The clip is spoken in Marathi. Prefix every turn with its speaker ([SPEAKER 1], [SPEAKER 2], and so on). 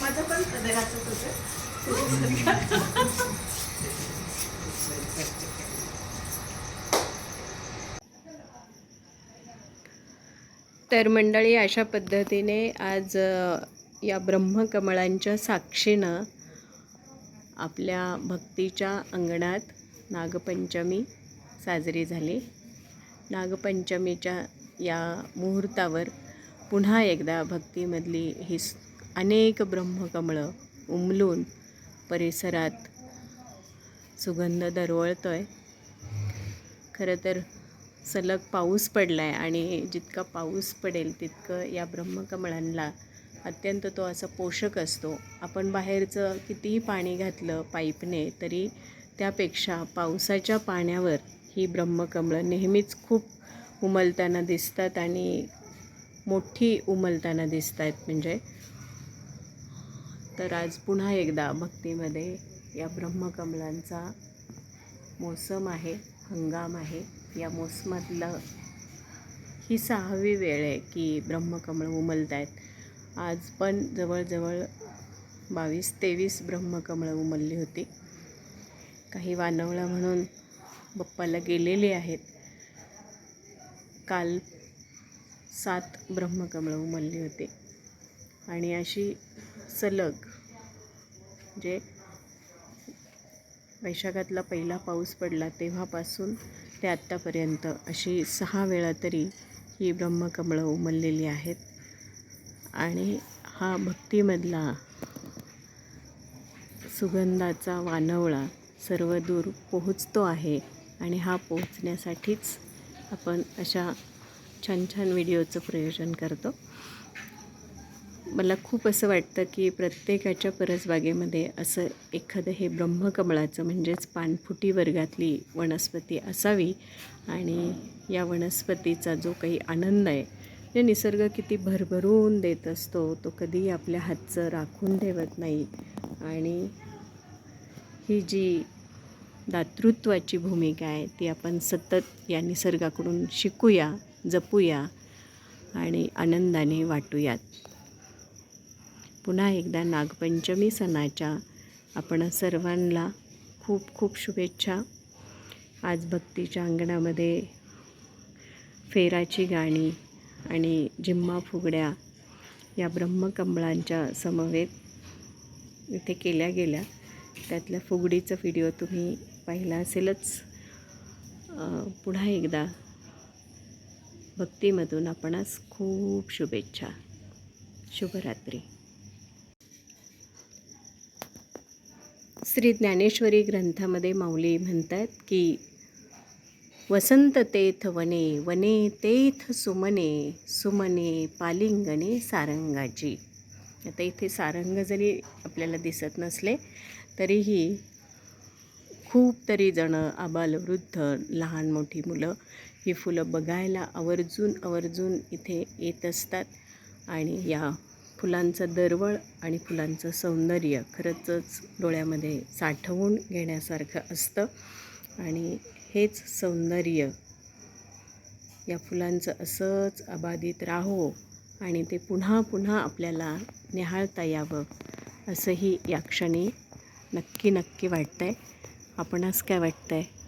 [SPEAKER 1] माझं पण पदराचं तुझं.
[SPEAKER 2] तर मंडळी अशा पद्धतीने आज या ब्रह्मकमळांच्या साक्षीनं आपल्या भक्तीच्या अंगणात नागपंचमी साजरी झाली. नागपंचमीच्या या मुहूर्तावर पुन्हा एकदा भक्तीमधली ही अनेक ब्रह्मकमळं उमलून परिसरात सुगंध दरवळतो आहे खरं तर सलग पाऊस पडला आहे आणि जितका पाऊस पडेल तितकं या ब्रह्मकमळांना अत्यंत तो असा पोषक असतो. आपण बाहेरचं कितीही पाणी घातलं पाईपने तरी त्यापेक्षा पावसाच्या पाण्यावर ही ब्रह्मकमळं नेहमीच खूप उमलताना दिसतात आणि मोठी उमलताना दिसत आहेत म्हणजे तर आज पुन्हा एकदा भक्तीमध्ये या ब्रह्मकमलांचा मोसम आहे हंगाम आहे. या मोसमातलं ही सहावी वेळ आहे की ब्रह्मकमळ उमलत आहेत आज पण जवळजवळ बावीस तेवीस ब्रह्मकमळं उमलली होती. काही वानवळं म्हणून बप्पाला गेलेली आहेत. काल सात ब्रह्मकमळं उमलली होती. आणि अशी सलग जे वैशाखातला पहिला पाऊस पडला तेव्हापासून ते आत्तापर्यंत अशी सहा वेळा तरी ही ब्रह्मकमळं उमललेली आहेत. आणि हा भक्तीमधला सुगंधाचा वानवळा सर्वदूर पोहोचतो आहे आणि हा पोहोचण्यासाठीच आपण अशा छान छान व्हिडिओचं प्रयोजन करतो. मला खूप असं वाटतं की प्रत्येकाच्या परसबागेमध्ये असं एखादं हे ब्रह्मकमळाचं म्हणजेच पानफुटी वर्गातली वनस्पती असावी आणि या वनस्पतीचा जो काही आनंद आहे जे निसर्ग किती भरभरून देत असतो तो कधीही आपल्या हातचं राखून ठेवत नाही. आणि ही जी दातृत्वाची भूमिका आहे ती आपण सतत या निसर्गाकडून शिकूया जपूया आणि आनंदाने वाटूयात. पुन्हा एकदा नागपंचमी सणाच्या आपण सर्वांना खूप खूप शुभेच्छा. आज भक्तीच्या अंगणामध्ये फेराची गाणी आणि जिम्मा फुगड्या या ब्रह्मकमळांच्या समवेत इथे केल्या गेल्या. त्यातल्या फुगडीचा व्हिडिओ तुम्ही पाहिला असेलच. पुन्हा एकदा भक्तीमधून आपणास खूप शुभेच्छा. शुभरात्री. श्री ज्ञानेश्वरी ग्रंथामध्ये माऊली म्हणतात की वसंत तेथ वने वने तेथ सुमने सुमने पालिंगणे सारंगाची. आता इथे सारंग जरी आपल्याला दिसत नसले तरीही खूप तरी जणं आबालवृद्ध लहान मोठी मुलं ही फुलं बघायला आवर्जून आवर्जून इथे येत असतात. आणि या फुलांचं दरवळ आणि फुलांचं सौंदर्य खरंचच डोळ्यामध्ये साठवून घेण्यासारखं असतं. आणि हेच सौंदर्य. या फुलांचं असंच अबाधित राहो आणि ते पुन्हा पुन्हा आपल्याला निहाळता यावं असंही या क्षणी नक्की नक्की वाटतं आहे आपणास काय वाटतं आहे